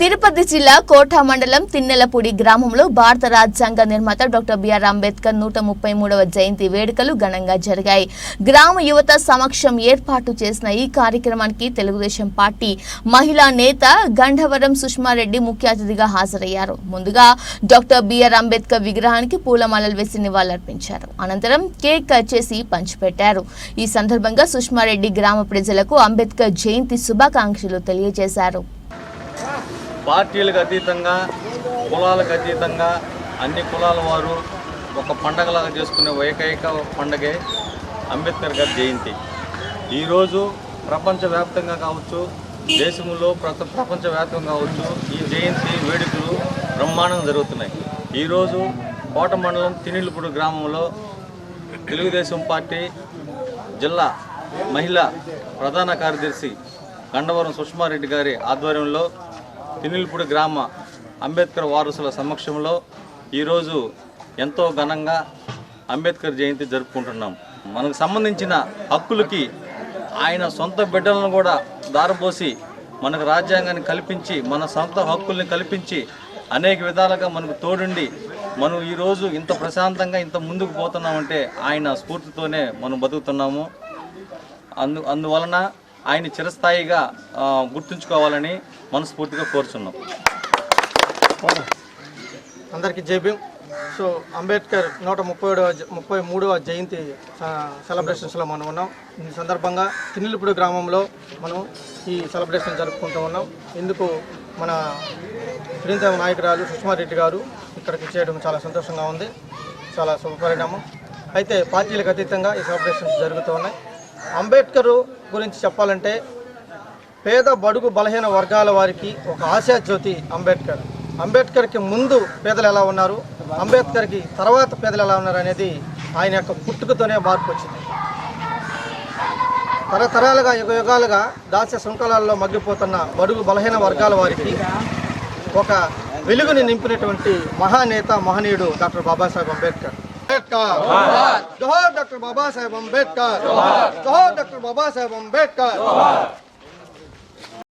తిరుపతి జిల్లా కోట మండలం తిన్నెలపూడి గ్రామంలో భారత రాజ్యాంగ నిర్మాత డాక్టర్ బిఆర్ అంబేద్కర్ నూట ముప్పై మూడవ జయంతి వేడుకలు ఘనంగా జరిగాయి. గ్రామ యువత సమక్షం ఏర్పాటు చేసిన ఈ కార్యక్రమానికి తెలుగుదేశం పార్టీ మహిళా నేత గంధవరం సుష్మారెడ్డి ముఖ్య అతిథిగా హాజరయ్యారు. ముందుగా డాక్టర్ బిఆర్ అంబేద్కర్ విగ్రహానికి పూలమాలలు వేసి నివాళులర్పించారు. అనంతరం కేక్ కట్ చేసి పంచిపెట్టారు. ఈ సందర్భంగా సుష్మారెడ్డి గ్రామ ప్రజలకు అంబేద్కర్ జయంతి శుభాకాంక్షలు తెలియజేశారు. పార్టీలకు అతీతంగా కులాలకు అతీతంగా అన్ని కులాల వారు ఒక పండగలాగా చేసుకునే ఏకైక పండగే అంబేద్కర్ గారి జయంతి. ఈరోజు ప్రపంచవ్యాప్తంగా కావచ్చు దేశంలో ప్రప ప్రపంచవ్యాప్తంగా కావచ్చు ఈ జయంతి వేడుకలు బ్రహ్మాండంగా జరుగుతున్నాయి. ఈరోజు కోట మండలం తినిలుపుడు గ్రామంలో తెలుగుదేశం పార్టీ జిల్లా మహిళా ప్రధాన కార్యదర్శి గండవరం సుష్మారెడ్డి గారి ఆధ్వర్యంలో తినిల్పూడి గ్రామ అంబేద్కర్ వారసుల సమక్షంలో ఈరోజు ఎంతో ఘనంగా అంబేద్కర్ జయంతి జరుపుకుంటున్నాం. మనకు సంబంధించిన హక్కులకి ఆయన సొంత బిడ్డలను కూడా దారపోసి మనకు రాజ్యాంగాన్ని కల్పించి మన సొంత హక్కుల్ని కల్పించి అనేక విధాలుగా మనకు తోడుండి మనం ఈరోజు ఇంత ప్రశాంతంగా ఇంత ముందుకు పోతున్నామంటే ఆయన స్ఫూర్తితోనే మనం బతుకుతున్నాము. అందు అందువలన ఆయన చిరస్థాయిగా గుర్తుంచుకోవాలని మనస్ఫూర్తిగా కోరుచున్నాం. అందరికీ జైభీం సో అంబేద్కర్ నూట ముప్పై ముప్పై మూడవ జయంతి సెలబ్రేషన్స్లో మనం ఉన్నాం. ఈ సందర్భంగా తిన్నిలిపుడు గ్రామంలో మనం ఈ సెలబ్రేషన్ జరుపుకుంటూ ఉన్నాం. ఇందుకు మన ప్రీతమ నాయకురాలు సుష్మారెడ్డి గారు ఇక్కడికి చేయడం చాలా సంతోషంగా ఉంది. చాలా శుభపరిణామం. అయితే పార్టీలకు అతీతంగా ఈ సెలబ్రేషన్స్ జరుగుతూ ఉన్నాయి. అంబేద్కర్ గురించి చెప్పాలంటే పేద బడుగు బలహీన వర్గాల వారికి ఒక ఆశాజ్యోతి అంబేద్కర్. అంబేద్కర్కి ముందు పేదలు ఎలా ఉన్నారు? అంబేద్కర్కి తర్వాత పేదలు ఎలా ఉన్నారు అనేది ఆయన యొక్క పుట్టుకతోనే మార్పు వచ్చింది. తరతరాలుగా యుగ యుగాలుగా దాస్య శృంఖలాల్లో మగ్గిపోతున్న బడుగు బలహీన వర్గాల వారికి ఒక వెలుగుని నింపినటువంటి మహానేత మహనీయుడు డాక్టర్ బాబాసాహెబ్ అంబేద్కర్. అంబేద్కర్ జోహార్ డాక్టర్ బాబాసాహెబ్ అంబేద్కర్ జోహార్ డాక్టర్ బాబాసాహెబ్ అంబేద్కర్